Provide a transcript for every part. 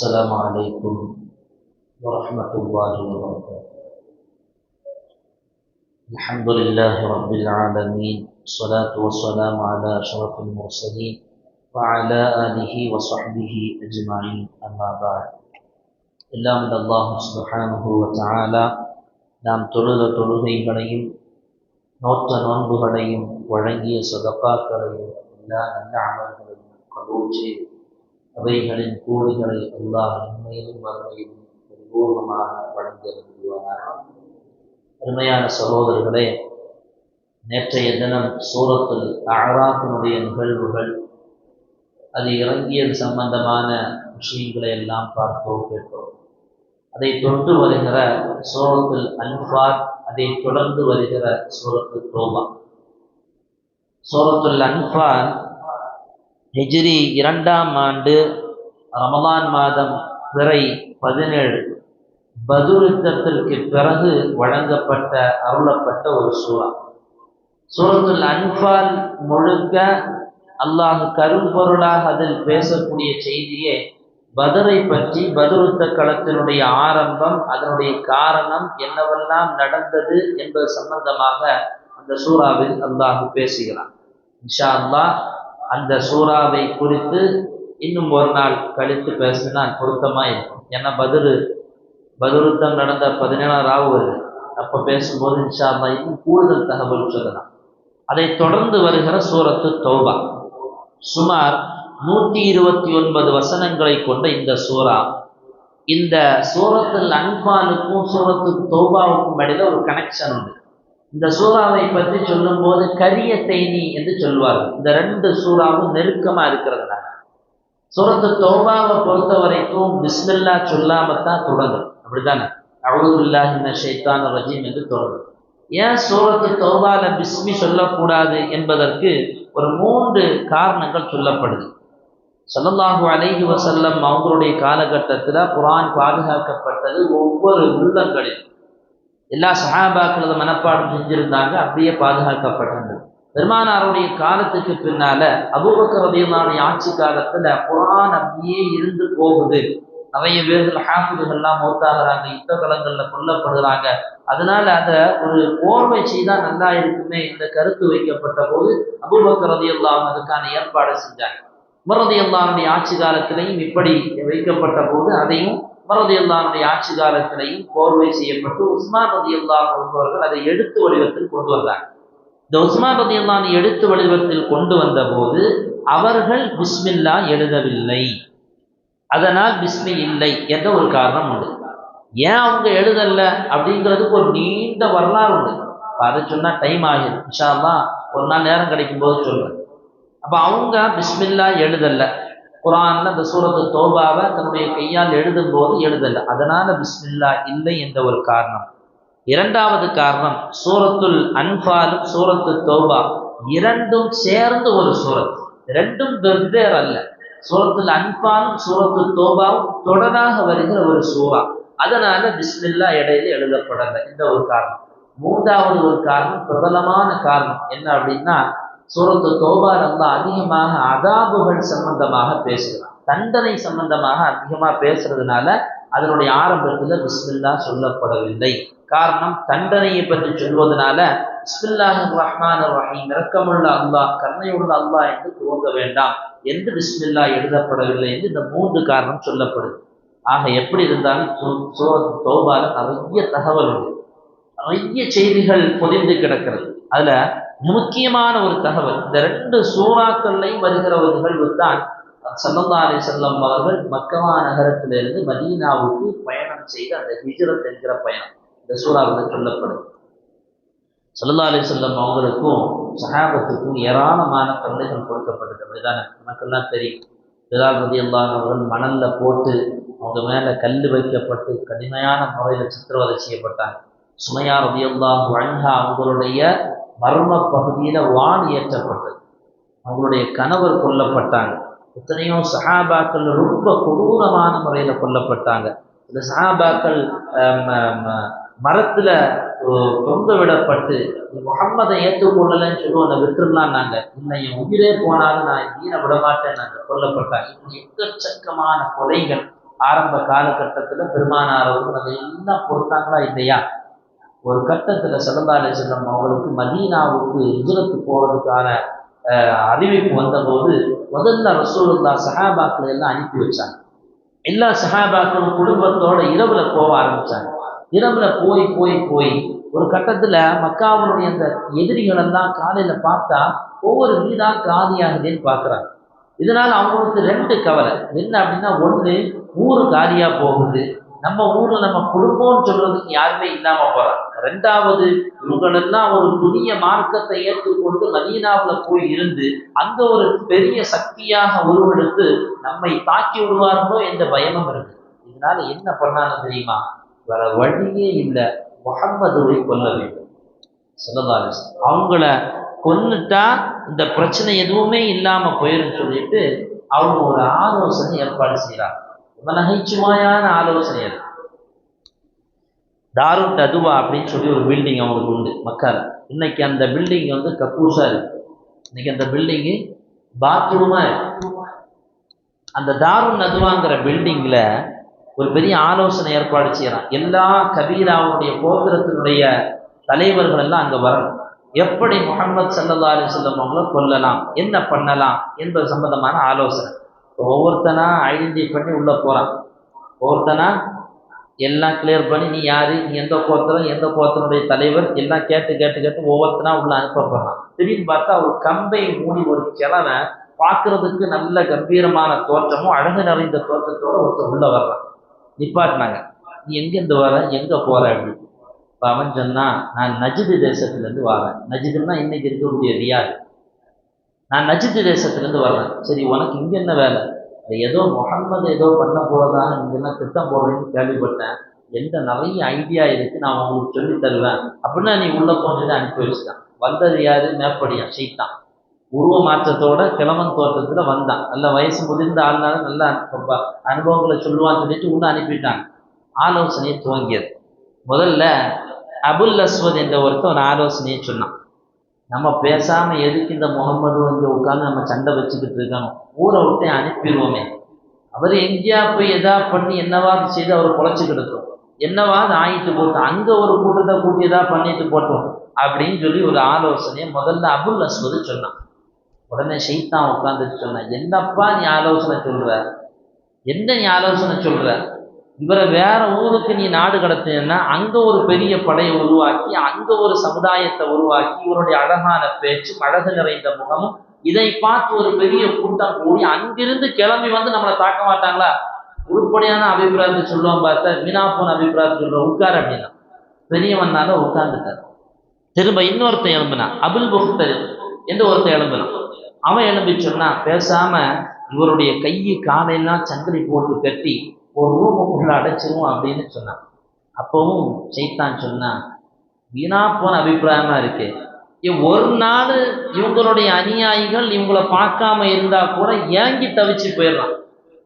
السلام عليكم ورحمة الله وبركاته الحمد لله رب العالمين الصلاة والسلام على أشرف المرسلين وعلى آله وصحبه أجمعين أما بعد எல்லாம் இந்த அல்லாஹ் சுபஹானஹு வ தஆலா நாம் தொழுத தொழுகைகளையும் நோத்த நோன்புகளையும் வழங்கிய சதப்பாக்களையும் எல்லா நல்ல அமல்களையும் கபூல் செய்து அவைகளின் கூடுகளை அல்லாஹ் உண்மையிலும் மறுமையிலும் பரிபூர்ணமாக வழங்கியிருந்துவார் அருமையான சகோதரர்களே நேற்றைய தினம் சூரத்தில் அழகாக்கினுடைய நிகழ்வுகள் அது இறங்கியது சம்பந்தமான விஷயங்களை எல்லாம் பார்த்தோம் கேட்டோம் அதை தொட்டு வருகிற சூரத்தில் அன்பார் அதை தொடர்ந்து வருகிற சூரத்து தோபா. சூரத்துல் அன்பார் ஹிஜ்ரி இரண்டாம் ஆண்டு ரமலான் மாதம் பிறை பதினேழு. பதுருத்தத்திற்கு பிறகு வழங்கப்பட்ட அருளப்பட்ட ஒரு சூறா. சூரத்துல் அன்பால் முழுக்க அல்லாஹ் கரும்பொருளாக அதில் பேசக்கூடிய செய்தியே பதரை பற்றி பதுருத்த களத்தினுடைய ஆரம்பம் அதனுடைய காரணம் என்னவெல்லாம் நடந்தது என்பது சம்பந்தமாக அந்த சூறாவில் அல்லாஹ் பேசுகிறான். இன்ஷா அல்லாஹ் அந்த சூறாவை குறித்து இன்னும் ஒரு நாள் கழித்து பேசினால் பொருத்தமாக இருக்கும். ஏன்னா பதிரு பதிருத்தம் நடந்த பதினேழாம் ராவு வருது. அப்போ பேசும்போது இன்ஷா அல்லா இன்னும் கூடுதல் தகவல் சொல்லலாம். அதை தொடர்ந்து வருகிற சூரத்து தௌபா. சுமார் நூற்றி இருபத்தி ஒன்பது வசனங்களை கொண்ட இந்த சூறா இந்த சூரத்தில் அன்பாலுக்கும் சூரத்து தௌபாவுக்கும் இடையில ஒரு கனெக்ஷன் உண்டு. இந்த சூறாவை பற்றி சொல்லும்போது கரிய தேனி என்று சொல்வார்கள். இந்த ரெண்டு சூறாவும் நெருக்கமாக இருக்கிறதுனால. சூரத்து தௌபாவை பொறுத்த வரைக்கும் பிஸ்மில்லா சொல்லாமத்தான் தொடங்கும் அப்படித்தானே? அவுதுல்லா இந்த ஷைத்தான் ரஜீம் என்று தொடங்கும் ஏன் சூரத்து தௌபால பிஸ்மி சொல்லக்கூடாது என்பதற்கு ஒரு மூன்று காரணங்கள் சொல்லப்படுது. சொல்லல்லாஹு அலைஹி வசல்லம் அவங்களுடைய காலகட்டத்தில் குரான் பாதுகாக்கப்பட்டது ஒவ்வொரு உள்ளங்களிலும். எல்லா சஹாபாக்களது மனப்பாடம் செஞ்சிருந்தாங்க அப்படியே பாதுகாக்கப்பட்டது. பெருமானாருடைய காலத்துக்கு பின்னால அபூபக்கர் ஆட்சி காலத்துல குரான் அப்படியே இருந்து போகுது. நிறைய பேர்கள் ஹாஃபிதுகள்லாம் மௌத்தாகிறாங்க யுத்த களங்கள்ல கொல்லப்படுகிறாங்க. அதனால அதை ஒரு கோர்வை செய்தா நல்லா இருக்குமே இந்த கருத்து வைக்கப்பட்ட போது அபூபக்கர் எல்லாம் அதுக்கான ஏற்பாடு செஞ்சாங்க. உமரதியல்லாவுடைய ஆட்சி காலத்திலையும் இப்படி வைக்கப்பட்ட போது அதையும் உமரதியல்லாவுடைய ஆட்சி காலத்திலையும் கோர்வை செய்யப்பட்டு உஸ்மான் ரதியல்லா அவர்கள் அதை எடுத்து வடிவத்தில் கொண்டு வந்தாங்க இந்த உஸ்மான் ரதியல்லான் எடுத்து வடிவத்தில் கொண்டு வந்த போது அவர்கள் பிஸ்மில்லா எழுதவில்லை. அதனால் பிஸ்மி இல்லை என்ற ஒரு காரணம் உண்டு. ஏன் அவங்க எழுதல? அப்படிங்கிறதுக்கு ஒரு நீண்ட வரலாறு உண்டு. அதை சொன்னா டைம் ஆகிடும் விஷாலாம் ஒரு நாள் நேரம் கிடைக்கும் போது சொல்றேன். அப்போ அவங்க பிஸ்மில்லா எழுதல. குரான்ல அந்த சூரத்து தோபாவை தன்னுடைய கையால் எழுதும் போது எழுதல. அதனால பிஸ்மில்லா இல்லை என்ற ஒரு காரணம். இரண்டாவது காரணம் சூரத்துல் அன்பாலும் சூரத்து தோபா இரண்டும் சேர்ந்து ஒரு சூரத். ரெண்டும் வெவ்வேறு அல்ல. சூரத்துல் அன்பாலும் சூரத்து தோபாவும் தொடராக வருகிற ஒரு சூறா. அதனால பிஸ்மில்லா இடையில எழுதப்படலை. இந்த ஒரு காரணம். மூன்றாவது ஒரு காரணம் பிரபலமான காரணம். என்ன அப்படின்னா சூரத்து தோபா ரொம்ப அதிகமாக அதாபுகள் சம்பந்தமாக பேசுகிறான். தண்டனை சம்பந்தமாக அதிகமாக பேசுறதுனால அதனுடைய ஆரம்பத்தில் பிஸ்மில்லா சொல்லப்படவில்லை. காரணம் தண்டனையை பற்றி சொல்வதனால பிஸ்மில்லாஹ் ரஹ்மான் ரஹீம் இறக்கமுள்ள அல்லாஹ் கருணையுள்ள அல்லாஹ் என்று துவங்க வேண்டாம் என்று பிஸ்மில்லா எழுதப்படவில்லை என்று இந்த மூன்று காரணம் சொல்லப்படுது. ஆக எப்படி இருந்தாலும் சூரத்து தோபால நிறைய தகவல் உண்டு நிறைய செய்திகள் பொதிந்து கிடக்கிறது. அதுல முக்கியமான ஒரு தகவல். இந்த ரெண்டு சூறாக்கள்லையும் வருகிற ஒரு நிகழ்வு தான் சல்லல்லா அலி செல்லம் அவர்கள் மக்கவா நகரத்திலிருந்து மதீனாவுக்கு பயணம் செய்த அந்த ஹிஜரத் என்கிற பயணம். இந்த சூறாவில் சொல்லப்படும் சல்லல்லா அலி செல்லம் அவங்களுக்கும் சகாபத்துக்கும் ஏராளமான தொல்லைகள் கொடுக்கப்பட்டது. அப்படிதானே நமக்கெல்லாம் தெரியும். பிலால் ரதி அவர்கள் மணல்ல போட்டு அவங்க மேல கல் வைக்கப்பட்டு கடுமையான முறையில் சித்திரவதை செய்யப்பட்டாங்க. சுமையா ரதி அல்லாஹ் அவங்களுடைய மர்ம பகுதியில் வான் ஏற்றப்பட்டது அவங்களுடைய கணவர் கொல்லப்பட்டாங்க. எத்தனையோ சஹாபாக்கள் ரொம்ப கொடூரமான முறையில் கொல்லப்பட்டாங்க. இந்த சஹாபாக்கள் மரத்தில் தொங்க விடப்பட்டு முகம்மதை ஏற்றுக்கொள்ளலைன்னு சொல்லுவோம் அதை விட்டுடலாம் நாங்கள் இல்லை என் உயிரே போனாலும் நான் தீன விட மாட்டேன் நாங்கள் கொல்லப்பட்டாங்க. இப்படி எக்கச்சக்கமான கொலைகள் ஆரம்ப காலகட்டத்தில் பெருமானார் அவர்கள் அதையெல்லாம் பொறுத்தாங்களா இல்லையா? ஒரு கட்டத்தில் சிறந்தாலே செல்லம் அவங்களுக்கு மதீனாவுக்கு இஜரத்து போவதற்கான அறிவிப்பு வந்தபோது முதல்ல ரசூலுல்லா சஹாபாக்களை எல்லாம் அனுப்பி வச்சாங்க. எல்லா சஹாபாக்களும் குடும்பத்தோட இரவுல போக ஆரம்பிச்சாங்க. இரவுல போய் போய் போய் ஒரு கட்டத்தில் மக்காவுடைய அந்த எதிரிகள் எல்லாம் பார்த்தா ஒவ்வொரு வீடாக காலியாகுதுன்னு பார்க்குறாங்க. இதனால் அவங்களுக்கு ரெண்டு கவலை. என்ன அப்படின்னா ஒன்று ஊர் காலியாக போகுது. நம்ம ஊரில் நம்ம குடும்பம்னு சொல்றதுக்கு யாருமே இல்லாமல் போகிறாங்க ரெண்டாவது இவங்களெல்லாம் ஒரு புதிய மார்க்கத்தை ஏற்றுக்கொண்டு மதீனாவில் போய் இருந்து அங்க ஒரு பெரிய சக்தியாக உருவெடுத்து நம்மை தாக்கி விடுவார்களோ என்ற பயமும் இருக்கு. இதனால என்ன பண்ணாலும் தெரியுமா? வேற வழியே இல்லை. முகம்மதுவை கொல்ல வேண்டும். சொல்லதாலு அவங்கள கொன்னுட்டா இந்த பிரச்சனை எதுவுமே இல்லாம போயிரும் சொல்லிட்டு அவங்க ஒரு ஆலோசனை ஏற்பாடு செய்யறாங்க ரொம்ப நகைச்சுவையான ஆலோசனை அது. தாரு ததுவா அப்படின்னு சொல்லி ஒரு பில்டிங் அவங்களுக்கு உண்டு மக்கள் இன்னைக்கு அந்த பில்டிங் வந்து கக்கூசா இருக்கு. இன்னைக்கு அந்த பில்டிங்கு பாத்ரூமா இருக்கு. அந்த தாருன் நதுவாங்கிற பில்டிங்ல ஒரு பெரிய ஆலோசனை ஏற்பாடு செய்யறான். எல்லா கபீராவுடைய கோபுரத்தினுடைய தலைவர்கள் எல்லாம் அங்க வரணும். எப்படி முகமது சல்லா அலிஸ்லம் அவங்கள கொல்லலாம் என்ன பண்ணலாம் என்பது சம்பந்தமான ஆலோசனை. ஒவ்வொருத்தனா ஐடென்டிஃபை பண்ணி உள்ள போறான். ஒவ்வொருத்தனா எல்லாம் கிளியர் பண்ணி நீ யார்? நீ எந்த கோத்திரம்? எந்த கோத்திரனுடைய தலைவர்? எல்லாம் கேட்டு கேட்டு கேட்டு ஒவ்வொருத்தனா உள்ள அனுப்பப்படலாம் திடீர்னு பார்த்தா ஒரு கம்பை மூடி ஒரு கிழமை பார்க்கறதுக்கு நல்ல கம்பீரமான தோற்றமும் அழகு நிறைந்த தோற்றத்தோட ஒருத்தர் உள்ள வர்றான். நிப்பாட்டினாங்க. நீ எங்கேருந்து வர? எங்கே போகிற அப்படின்னு இப்போ அவன் சொன்னான் நான் நஜிது தேசத்துலேருந்து வரேன். நஜிதுன்னா இன்னைக்கு இருக்கக்கூடிய ரியாது. நான் நஜிது தேசத்துலேருந்து வர்றேன். சரி உனக்கு இங்கே என்ன வேலை? ஏதோ முகம்மது ஏதோ பண்ண போறதான்னு இங்கெல்லாம் திட்டம் போடுறேன்னு கேள்விப்பட்டேன். எந்த நிறைய ஐடியா இருக்கு நான் உங்களுக்கு சொல்லி தருவேன். அப்படின்னா நீ உள்ள போனதை அனுப்பி வச்சுட்டான் வந்தது யாரு? மேப்படியா சீத்தான். உருவ மாற்றத்தோட கிழமன் தோற்றத்தில் வந்தான். நல்ல வயசு முதிர்ந்த ஆள்னால நல்ல ரொம்ப அனுபவங்களை சொல்லுவான்னு சொல்லிட்டு உள்ள அனுப்பிட்டாங்க. ஆலோசனையை துவங்கியது. முதல்ல அபுல் அஸ்வத் என்ற ஒருத்தன் ஒரு ஆலோசனையை சொன்னான். நம்ம பேசாமல் எதுக்கு இந்த முகம்மது இங்கே உட்காந்து நம்ம சண்டை வச்சுக்கிட்டு இருக்கணும் ஊரை விட்டு அனுப்பிடுவோமே. அவர் எங்கேயா போய் எதா பண்ணி என்னவாது செய்து அவர் பொழைச்சிக்கிட்டு என்னவாது ஆயிட்டு போட்டோம் அங்கே ஒரு கூட்டத்தை கூட்டி எதா பண்ணிட்டு போட்டோம் அப்படின்னு சொல்லி ஒரு ஆலோசனையை முதல்ல அபுல் அஸ்வது சொன்னான். உடனே ஷைத்தான் உட்காந்துட்டு சொன்னான் என்னப்பா நீ ஆலோசனை சொல்கிற என்ன நீ ஆலோசனை சொல்கிற இவரை வேற ஊருக்கு நீ நாடு கடத்தினா அங்க ஒரு பெரிய படையை உருவாக்கி அங்க ஒரு சமுதாயத்தை உருவாக்கி இவருடைய அழகான பேச்சு அழகு நிறைந்த முகமும் இதை பார்த்து ஒரு பெரிய கூட்டம் கூடி அங்கிருந்து கிளம்பி வந்து நம்மளை தாக்க மாட்டாங்களா? உருப்படியான அபிப்பிராயத்தை சொல்லுவான் பார்த்தா வீணா போன அபிப்பிராயத்தை சொல்ற உட்கார் அப்படின்னா. பெரியவனால உட்கார்ந்துட்டார் திரும்ப இன்னொருத்தன் எழும்பினான். அபுல் புக்தர் என்று ஒருத்தன் எழும்பினான். அவன் எழும்பி சொன்னா பேசாம இவருடைய கையை காலையெல்லாம் சங்கிலி போட்டு கட்டி ஒரு ரூமுக்குள்ள அடைச்சிரும் அப்படின்னு சொன்னான். அப்பவும் சைத்தான் சொன்னான் வீணா போன அபிப்பிராயமா இருக்கு. ஒரு நாள் இவங்களுடைய அநியாயிகள் இவங்களை பார்க்காம இருந்தா கூட ஏங்கி தவிச்சு போயிடுறான்.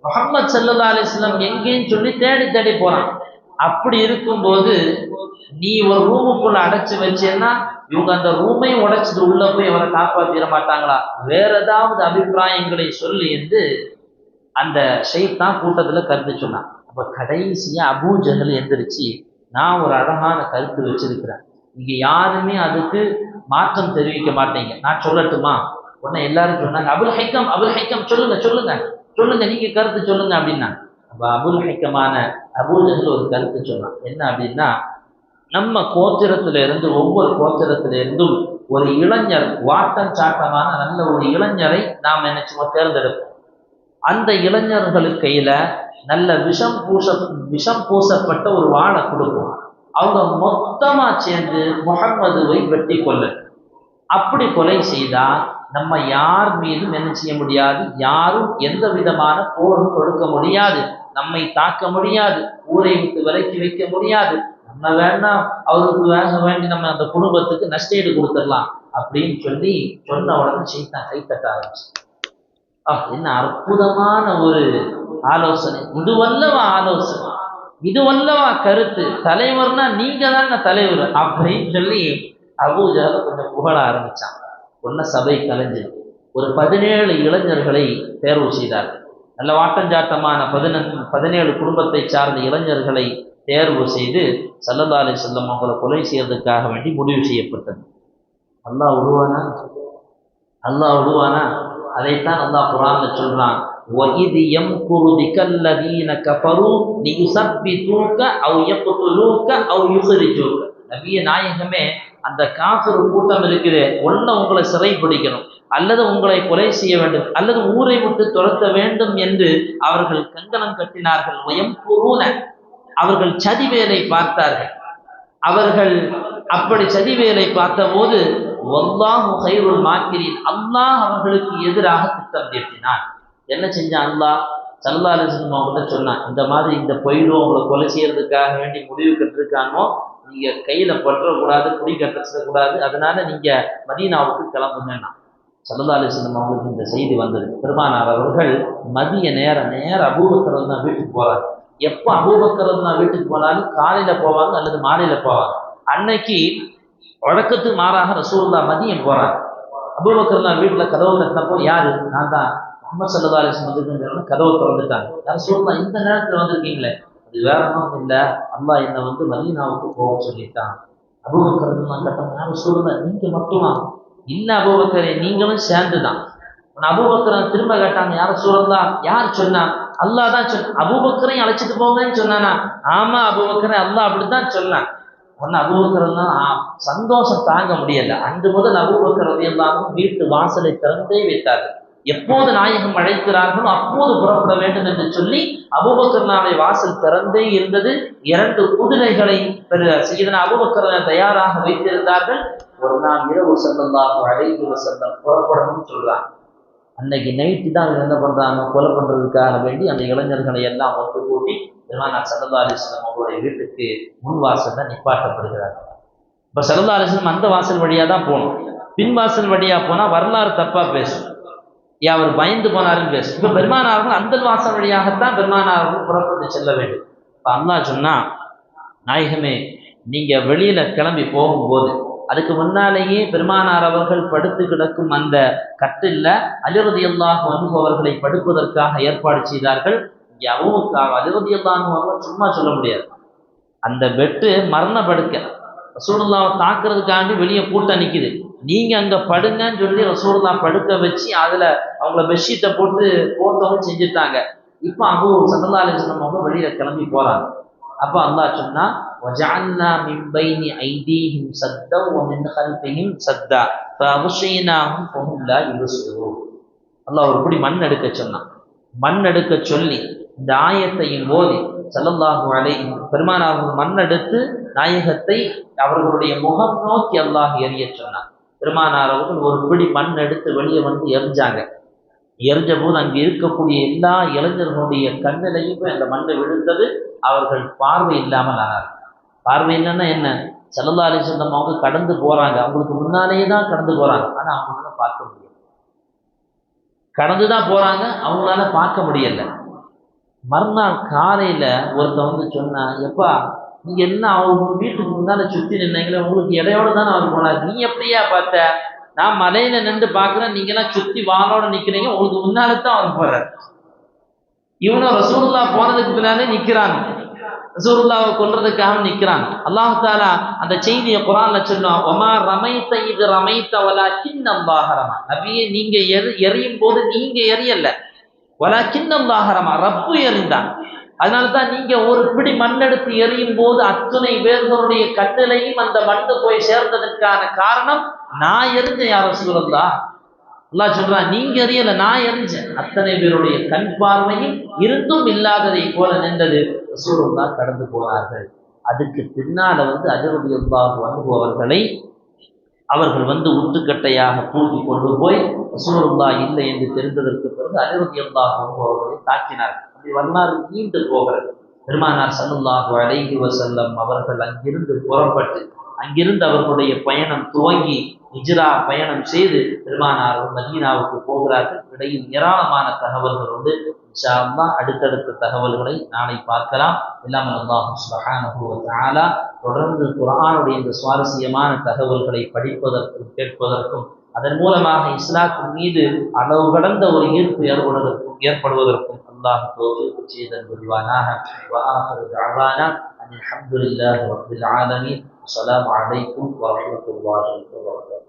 முகமது சல்லா அலிஸ்லாம் எங்கேன்னு சொல்லி தேடி தேடி போறான். அப்படி இருக்கும்போது நீ ஒரு ரூமுக்குள்ள அடைச்சு வச்சேன்னா இவங்க அந்த ரூமையும் உடைச்சது உள்ள போய் இவரை காப்பாத்திட மாட்டாங்களா? வேற ஏதாவது அபிப்பிராயங்களை சொல்லி என்று அந்த ஷெய்தான் கூட்டத்தில் கருத்து சொன்னான். அப்போ கடைசியாக அபூ ஜஹல் எந்திரிச்சு நான் ஒரு அழகான கருத்து வச்சிருக்கிறேன். நீங்கள் யாருமே அதுக்கு மாற்றம் தெரிவிக்க மாட்டீங்க. நான் சொல்லட்டுமா? உடனே எல்லாரும் சொன்னாங்க அபுல் ஹைக்கம் அபுல் ஹைக்கம் சொல்லுங்க சொல்லுங்க சொல்லுங்க நீங்க கருத்து சொல்லுங்க அப்படின்னா அப்போ அபுல் ஹைக்கமான அபூ ஜஹல் ஒரு கருத்து சொன்னான். என்ன அப்படின்னா நம்ம கோத்திரத்துல இருந்து ஒவ்வொரு கோத்திரத்தில இருந்தும் ஒரு இளைஞர் வாட்டம் சாட்டமான நல்ல ஒரு இளைஞரை நாம் என்ன சும்மா தேர்ந்தெடுப்போம். அந்த இளைஞர்களுக்கு கையில நல்ல விஷம் பூச விஷம் பூசப்பட்ட ஒரு வாழை கொடுக்கும். அவங்க மொத்தமா சேர்ந்து முகம்மதுவை வெட்டி கொள்ளு அப்படி கொலை செய்தா நம்ம யார் மீதும் என்ன செய்ய முடியாது? யாரும் எந்த விதமான போரும் கொடுக்க முடியாது. நம்மை தாக்க முடியாது. ஊரை விட்டு விலக்கி வைக்க முடியாது. நம்ம வேணா அவருக்கு வேக வேண்டி நம்ம அந்த குடும்பத்துக்கு நஷ்டஈடு கொடுத்துடலாம் அப்படின்னு சொல்லி சொன்ன உடனே செய்தான் கைத்தட்ட ஆரம்பிச்சு என்ன அற்புதமான ஒரு ஆலோசனை. இதுவல்லவா ஆலோசனை. இதுவல்லவா கருத்து. தலைவர்னா நீங்க தானே தலைவர். அப்படின்னு சொல்லி அபூஜால கொஞ்சம் புகழ ஆரம்பிச்சான். ஒன்ன சபை கலைஞ்சு ஒரு பதினேழு இளைஞர்களை தேர்வு செய்தார்கள் நல்ல வாட்டஞ்சாட்டமான பதினெண் பதினேழு குடும்பத்தை சார்ந்த இளைஞர்களை தேர்வு செய்து சல்லல்லா அலி செல்லம் அவங்களை கொலை செய்யறதுக்காக வேண்டி முடிவு செய்யப்பட்டது. அல்லாஹ் விடுவானா அல்லாஹ் விடுவானா அதைத்தான் அல்லாஹ் குரான்ல சொல்றான் وَإِذْ يَمْكُرُ بِكَ الَّذِينَ كَفَرُوا لِيُثَبِّتُوكَ أَوْ يَقْتُلُوكَ أَوْ يُخْرِجُوكَ நபிய நாயகமே அந்த காஃபிர் கூட்டம் இருக்குது ஒண்ணு உங்களை சிறைப்பிடிக்கணும் அல்லது உங்களை கொலை செய்ய வேண்டும் அல்லது ஊரை விட்டு துரத்த வேண்டும் என்று அவர்கள் கங்கணம் கட்டினார்கள் வயம் குருன அவர்கள் சதிவேலை பார்த்தார்கள் அவர்கள் அப்படி சதிவேலை பார்த்தபோது வல்லாஹு ஹைருல் மாக்கிரின். அல்லாஹ் அவர்களுக்கு எதிராக திட்டம் தீட்டினான். என்ன செஞ்சான் அல்லாஹ்? சல்லா அலிஸ்லம் அவங்ககிட்ட சொன்னான் இந்த மாதிரி இந்த பொயிலும் உங்களை கொலை செய்யறதுக்காக வேண்டி முடிவு கட்டிருக்கானோ நீங்க கையில பற்றக்கூடாது குடி கட்டக்கூடாது அதனால நீங்க மதீனாவுக்கு கிளம்புங்கன்னா சல்லா அலிஸ்லம் அவங்களுக்கு இந்த செய்தி வந்தது. பெருமானார் அவர்கள் மதிய நேர நேர அபூபக்கரம் தான் வீட்டுக்கு போறாங்க. எப்போ அபூபக்கரம் தான் வீட்டுக்கு போனாலும் காலையில போவாங்க அல்லது மாலையில போவாங்க. அன்னைக்கு வழக்கத்துக்கு மாறாக ரசூல்லா மதியம் போறாங்க அபூபக்கர் நான் வீட்டுல கதவு திறந்தப்போ யாரு? நான் தான். முகமது சல்லா அலிஸ்லம் வந்துருக்கேன் கதவை திறந்துட்டாங்க. யார் சொல்லலாம் இந்த நேரத்தில் வந்திருக்கீங்களே? அது வேற ஒன்றும் இல்லை. அல்லாஹ் என்னை வந்து மதீனாவுக்கு போக சொல்லிட்டான். அபூபக்கர் நான் கட்டணும் சொல்லுங்க நீங்க மட்டுமா? இல்லை அபூபக்கரே நீங்களும் சேர்ந்து தான் அபூபக்கரன் திரும்ப கேட்டாங்க யார சொல்லலாம் யார் சொன்னா? அல்லாஹ் தான் சொன்ன அபூபக்கரையும் அழைச்சிட்டு போங்கன்னு சொன்னானா? ஆமா அபூபக்கரை அல்லா அப்படித்தான் சொன்னான். ஒன்னு அபூபக்கரம் தான் சந்தோஷம் தாங்க முடியல. அன்று முதல் அபூபக்கர் எல்லாரும் வீட்டு வாசலை திறந்தே வைத்தார்கள். எப்போது நாயகம் அழைக்கிறார்களோ அப்போது புறப்பட வேண்டும் என்று சொல்லி அபுபக்கர்னாவை வாசல் திறந்தே இருந்தது. இரண்டு குதிரைகளை செய்தன அபுபக்கரனை தயாராக வைத்திருந்தார்கள். ஒரு நாள் இரவு தான் அழைத்து செல்லம் புறப்படணும்னு சொல்றாங்க. அன்னைக்கு நைட்டு தான் என்ன பண்ணுறாங்க கொலை பண்ணுறதுக்காக வேண்டி அந்த இளைஞர்களை எல்லாம் ஒன்று கூட்டி பெருமானார் சல்லா அலிஸ்லம் அவங்களுடைய வீட்டுக்கு முன் வாசலில் நிப்பாட்டப்படுகிறார். இப்போ சல்லா அந்த வாசல் வழியாக தான் போகணும். பின் வாசல் வழியாக போனால் வரலாறு தப்பாக பேசும். ஏன் அவர் பயந்து போனாருன்னு பேசும். இப்போ பெருமானார்கள் அந்த வாசல் வழியாகத்தான் பெருமானார்கள் புறப்பட்டு செல்ல வேண்டும். இப்போ அல்லா சொன்னால் நாயகமே நீங்கள் வெளியில் கிளம்பி போகும்போது அதுக்கு முன்னாலேயே பெருமானார் அவர்கள் படுத்து கிடக்கும் அந்த கட்டில்ல அலிரதியல்லாக அல்லாஹ் அவர்களை படுப்பதற்காக ஏற்பாடு செய்தார்கள். இங்கே அவங்களுக்காக அலிரதி சும்மா சொல்ல முடியாது. அந்த பெட்டு மரண படுக்க ரசூலுல்லாவை தாக்குறதுக்காண்டி வெளியே கூட்டம் நிக்குது. நீங்க அங்க படுங்கன்னு சொல்லி ரசூலுல்லா படுக்க வச்சு அதுல அவங்கள பெட்ஷீட்டை போட்டு போத்தவும் செஞ்சுட்டாங்க. இப்போ அபு சல்லா அலிஸ்லம் அவங்க வெளியில கிளம்பி போறாங்க. அப்போ அல்லாஹ் சொன்னா وجعلنا من بين أيديهم سدا ومن خلفهم سدا فأغشيناهم فهم لا يبصرون அல்லாஹ் ஒரு பிடி மண் எடுக்க சொன்னான் மண் எடுக்க சொல்லி இந்த ஆயத்தையும் போதி சல்லல்லாஹு அலை பெருமானார்கள் மண் எடுத்து நாயகத்தை அவர்களுடைய முகம் நோக்கி அல்லாஹ் எரிய சொன்னான் பெருமானார் அவர்கள் ஒரு பிடி மண் எடுத்து வெளியே வந்து எரிஞ்சாங்க எரிஞ்ச போது இருக்கக்கூடிய எல்லா இளைஞர்களுடைய கண்ணிலையும் அந்த மண்ணை விழுந்தது. அவர்கள் பார்வை இல்லாமல் ஆனார் பார்வை என்னன்னா என்ன? செல்லல்லா அலிசல்லம் அவங்க கடந்து போறாங்க. அவங்களுக்கு முன்னாலேயே தான் கடந்து போறாங்க. ஆனா அவங்களால பார்க்க முடியல. கடந்து தான் போறாங்க. அவங்களால பார்க்க முடியல. மறுநாள் காலையில ஒருத்தன் வந்து சொன்னா எப்பா நீங்க என்ன அவங்க வீட்டுக்கு முன்னால சுத்தி நின்னீங்களே உங்களுக்கு இடையோட தானே அவர் போனார். நீ எப்படியா பார்த்த? நான் மலையில நின்று பாக்குறேன் நீங்க எல்லாம் சுத்தி வானோட நிக்கிறீங்க உங்களுக்கு முன்னால தான் அவர் போறாரு. இவனும் ரசூல்லா போனதுக்கு பின்னாலே நிக்கிறாங்க. ரசூலுல்லாவை கொல்றதுக்காக நிக்கிறாங்க. அல்லாஹ் தாலா அந்த செய்தியை குரான்ல சொல்லுவான் ஒமா ரமைத்த இது ரமைத்த வலா கிண்ணம் பாகரமா நபியே நீங்க எரி எரியும் போது நீங்க எரியல வலா கிண்ணம் பாகரமா ரப்பு எறிந்தான். அதனால தான் நீங்க ஒரு பிடி மண் எடுத்து எரியும் போது அத்துணை பேர்களுடைய கண்ணிலையும் அந்த மண்ணு போய் சேர்ந்ததற்கான காரணம் நான் எரிஞ்சேன் யார சூழல்லா அல்லா சொல்றான் நீங்க எரியல நான் எரிஞ்சேன் அத்தனை பேருடைய கண் பார்வையும் இருந்தும் இல்லாததை போல நின்றது ரசூலுல்லா கடந்து போனார்கள். அதுக்கு பின்னால வந்து அதிரதியுல்லாஹ் அனுபவர்களை அவர்கள் வந்து உட்டுக்கட்டையாக தூக்கி கொண்டு போய் ரசூலுல்லா இல்லை என்று தெரிந்ததற்கு பிறகு அதிரதியுல்லாஹ் அனுபவர்களை தாக்கினார்கள். அப்படி நீண்டு போகிறது. பெருமானார் சல்லுல்லாஹு அலைஹி வசல்லம் அவர்கள் அங்கிருந்து புறப்பட்டு அங்கிருந்து அவர்களுடைய பயணம் துவங்கி இஜ்ரா பயணம் செய்து பெருமானார் மதீனாவுக்கு போகிறார்கள். இடையில் ஏராளமான தகவல்கள் உண்டு. அடுத்தடுத்த தகவல்களை நாளை பார்க்கலாம். எல்லாம் அல்லாஹ் தொடர்ந்து குரானுடைய இந்த சுவாரஸ்யமான தகவல்களை படிப்பதற்கும் கேட்பதற்கும் அதன் மூலமாக இஸ்லாத்தின் மீது அளவு கடந்த ஒரு ஈர்ப்பு ஏற்படுவதற்கு ஏற்படுவதற்கும் அல்லாஹ் தோல்வி செய்தல் புரிவானாக அல்ஹம்துலில்லாஹ் ரபில் ஆலமி அஸ்லாம் அலைக்கும் வரமத்துல்லாஹி வபரகாத்துஹு